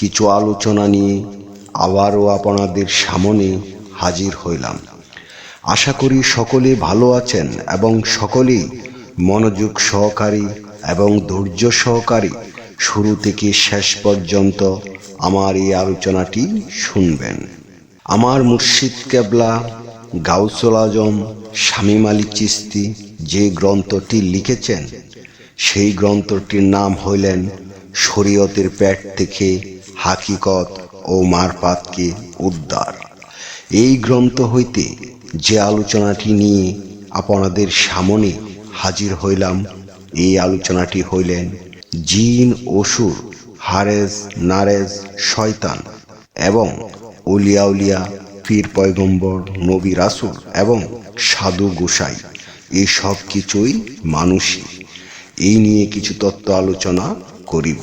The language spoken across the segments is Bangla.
কিছু আলোচনা নিয়ে আবারও আপনাদের সামনে হাজির হইলাম। আশা করি সকলে ভালো আছেন এবং সকলেই মনোযোগ সহকারী এবং ধৈর্য সহকারী শুরু থেকে শেষ পর্যন্ত আমার এই আলোচনাটি শুনবেন। আমার মুর্শিদ কেবলা, গাউসুল আজম, শামীম আলী চিস্তি যে গ্রন্থটি লিখেছেন, সেই গ্রন্থটির নাম হইলেন শরীয়তের পেট থেকে হাকিকত ও মারপাতকে উদ্ধার। এই গ্রন্থ হইতে যে আলোচনাটি নিয়ে আপনাদের সামনে হাজির হইলাম, এই আলোচনাটি হইলেন জিন, অসুর, হারেজ, নারেজ, শয়তান এবং উলিয়া উলিয়া, পীর পয়গম্বর, নবী রাসুল এবং সাধু গোসাই। এই সব কিছুই মানুষই। এই নিয়ে কিছু তত্ত্ব আলোচনা করিব।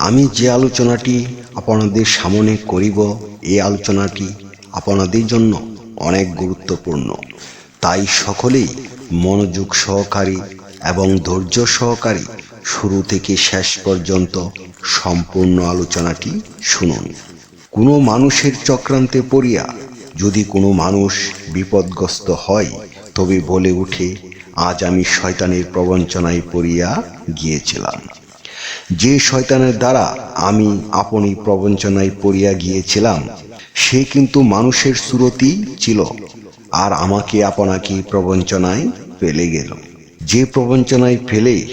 আমি যে আলোচনাটি আপনাদের সামনে করিব এই আলোচনাটি আপনাদের জন্য অনেক গুরুত্বপূর্ণ। তাই সকলেই মনোযোগ সহকারী এবং ধৈর্য সহকারী শুরু থেকে শেষ পর্যন্ত সম্পূর্ণ আলোচনাটি শুনুন। কোনো মানুষের চক্রান্তে পড়িয়া যদি কোনো মানুষ বিপদগ্রস্ত হয়, তবে বলে উঠে, আজ আমি শয়তানের প্রবঞ্চনায় পড়িয়া গিয়েছিলাম। যে শয়তানের দ্বারা আমি আপনি প্রবঞ্চনায় পড়িয়া গিয়েছিলাম, সে কিন্তু মানুষের সুরতি ছিল আর আমাকে আপনাকে প্রবঞ্চনায় ফেলে গেল। যে প্রবঞ্চনায় ফেলে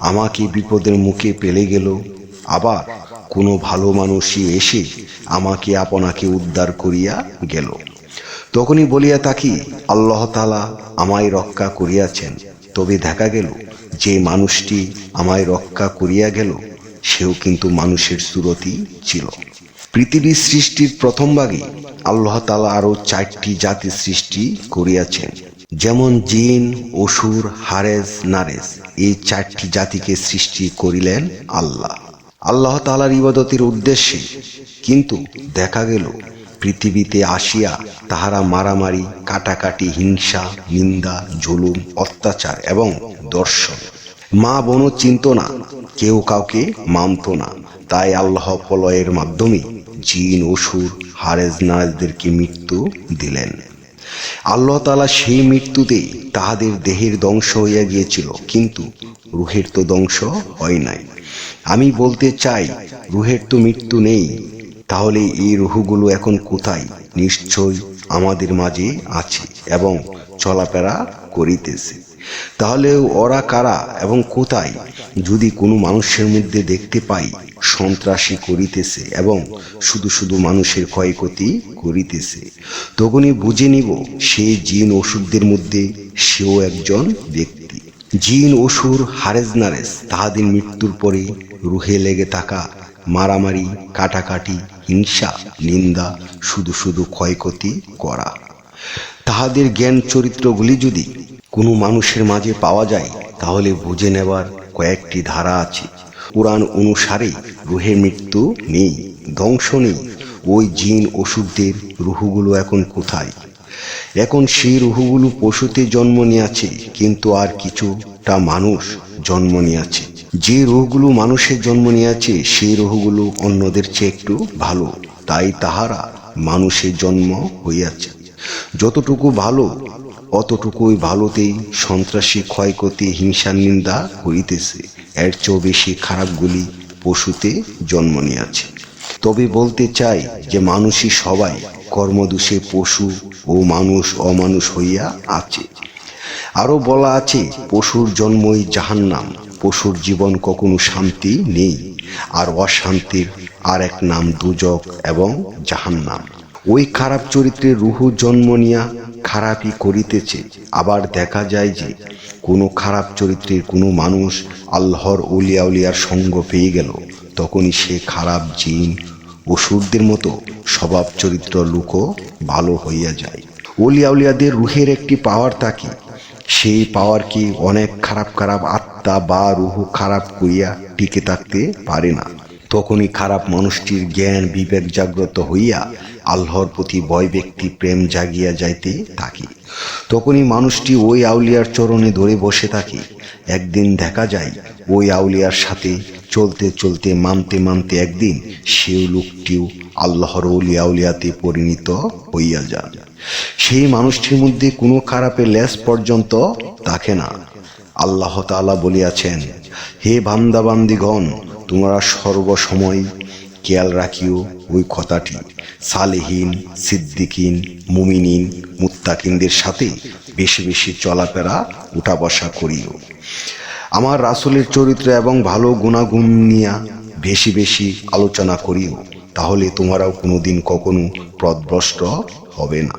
আমাকে বিপদের মুখে ফেলে গেল, আবার কোনো ভালো মানুষই এসে আমাকে আপনাকে উদ্ধার করিয়া গেল। তখনই বলিয়া থাকি, আল্লাহ তালা আমায় রক্ষা করিয়াছেন। তবে দেখা গেল যে মানুষটি আমায় রক্ষা করিয়া গেল, সেও কিন্তু মানুষের সুরতি ছিল। পৃথিবীর সৃষ্টির প্রথম ভাগে আল্লাহ তালা আরও চারটি জাতি সৃষ্টি করিয়াছেন। যেমন জিন, অসুর, হারেজ, নারেজ, এই চারটি জাতিকে সৃষ্টি করিলেন আল্লাহ। আল্লাহ তালার ইবাদতের উদ্দেশ্যে কিন্তু দেখা গেল পৃথিবীতে আসিয়া তাহারা মারামারি, কাটাকাটি, হিংসা, নিন্দা, জুলুম, অত্যাচার এবং দর্শন। মা বোন চিন্ত না, কেউ কাউকে মানত না। তাই আল্লাহ প্রলয়ের মাধ্যমে জিন, অসুর, হারেজ নারেজদেরকে মৃত্যু দিলেন। আল্লাহ তালা সেই মৃত্যুতে তাহাদের দেহের ধ্বংস হইয়া গিয়েছিল, কিন্তু রুহের তো ধ্বংস হয় নাই। আমি বলতে চাই, রুহের তো মৃত্যু নেই। তাহলে এই রুহুগুলো এখন কোথায়? নিশ্চয় আমাদের মাঝে আছে এবং চলাফেরা করিতেছে। তাহলে ওরা কারা এবং কোথায়? যদি কোনো মানুষের মধ্যে দেখতে পাই, সন্ত্রাসী করিতেছে এবং শুধু শুধু মানুষের ক্ষয়ক্ষতি করিতেছে, তখনই বুঝে নিব সে জিন ওষুধদের মধ্যে সেও একজন ব্যক্তি। জিন, অসুর, হারেজ নারেজ তাহাদের মৃত্যুর পরে রুহে লেগে থাকা মারামারি, কাটাকাটি হিংসা, নিন্দা, শুধু শুধু ক্ষয়ক্ষতি করা। তাহাদের জ্ঞান চরিত্রগুলি যদি কোনো মানুষের মাঝে পাওয়া যায়, তাহলে বুঝে নেবার কয়েকটি ধারা আছে। কোরআন অনুসারে রুহের মৃত্যু নেই, ধ্বংস নেই। ওই জিন ওষুধদের রুহুগুলো এখন কোথায়? এখন সেই রুহুগুলো পশুতে জন্ম নিয়েছে, কিন্তু আর কিছুটা মানুষ জন্ম নিয়েছে। যে রুহগুলো মানুষের জন্ম নিয়েছে, সেই রুহগুলো অন্যদের চেয়ে একটু ভালো। তাই তাহারা মানুষের জন্ম হইয়াছে। যতটুকু ভালো, অতটুকুই ভালোতেই সন্ত্রাসী ক্ষয়ক্ষতি, হিংসা, নিন্দা করিতেছে এর চেয়েও বেশি খারাপগুলি পশুতে জন্ম নিয়েছে। তবে বলতে চাই যে মানুষই সবাই কর্মদোষে পশু ও মানুষ অমানুষ হইয়া আছে। আরও বলা আছে, পশুর জন্মই জাহান্নাম। পশুর জীবন কখনো শান্তি নেই, আর অশান্তির আর এক নাম দুজক এবং জাহান্নাম। ওই খারাপ চরিত্রে রুহু জন্ম নিয়া খারাপই করিতেছে। আবার দেখা যায় যে, কোনো খারাপ চরিত্রের কোনো মানুষ আল্লাহর উলিয়া উলিয়ার সঙ্গ পেয়ে গেল। তখনই সে খারাপ জিন, অসুরদের মতো স্বভাব চরিত্র লুকো ভালো হইয়া যায়। উলিয়া উলিয়াদের রুহের একটি পাওয়ার থাকে সেই পাওয়ার কি অনেক খারাপ খারাপ আত্মা বা রুহু খারাপ করিয়া টিকে থাকতে পারে না? তখনই খারাপ মানুষটির জ্ঞান বিবেক জাগ্রত হইয়া আল্লাহর প্রতি ভয় ব্যক্তি প্রেম জাগিয়া যাইতে থাকে। তখনই মানুষটি ওই আউলিয়ার চরণে ধরে বসে থাকে। একদিন দেখা যায়, ওই আউলিয়ার সাথে চলতে চলতে, মানতে মানতে একদিন সেও লোকটিও আল্লাহর উলিয়া উলিয়াতে পরিণত হইয়া যান। সেই মানুষটির মধ্যে কোনো খারাপের লেস পর্যন্ত থাকে না। আল্লাহ তাআলা বলিয়াছেন, হে বান্দা বান্দিগণ তোমরা সর্বসময় খেয়াল রাখিও ওই কথাটি। সালেহীন, সিদ্দিকিন, মুমিনিন, মুত্তাকিনদের সাথে বেশি বেশি চলাফেরা উঠা বসা করিও। আমার রাসূলের চরিত্র এবং ভালো গুণাগুণ নিয়া বেশি বেশি আলোচনা করিও, তাহলে তোমরাও কোনোদিন কখনো পথভ্রষ্ট হবে না।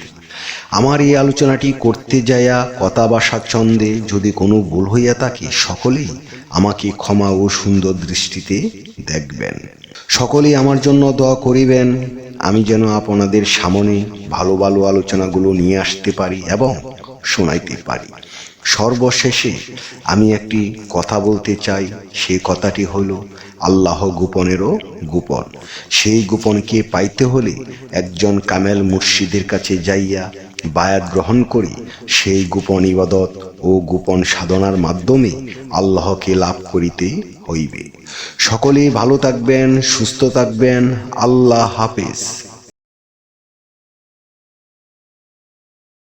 আমার এই আলোচনাটি করতে যায়া কথা বা স্বাচ্ছন্দ্যে যদি কোনো ভুল হইয়া থাকে, সকলেই আমাকে ক্ষমা ও সুন্দর দৃষ্টিতে দেখবেন। সকলেই আমার জন্য দোয়া করিবেন, আমি যেন আপনাদের সামনে ভালো ভালো আলোচনাগুলো নিয়ে আসতে পারি এবং শোনাইতে পারি। সর্বশেষে আমি একটি কথা বলতে চাই, সেই কথাটি হলো আল্লাহ গোপনেরও গোপন। সেই গোপনকে পাইতে হলে একজন কামেল মুর্শিদের কাছে যাইয়া বায়াত গ্রহণ করে, সেই গোপন ইবাদত ও গোপন সাধনার মাধ্যমে আল্লাহকে লাভ করিতে হইবে। সকলে ভালো থাকবেন, সুস্থ থাকবেন। আল্লাহ হাফেজ।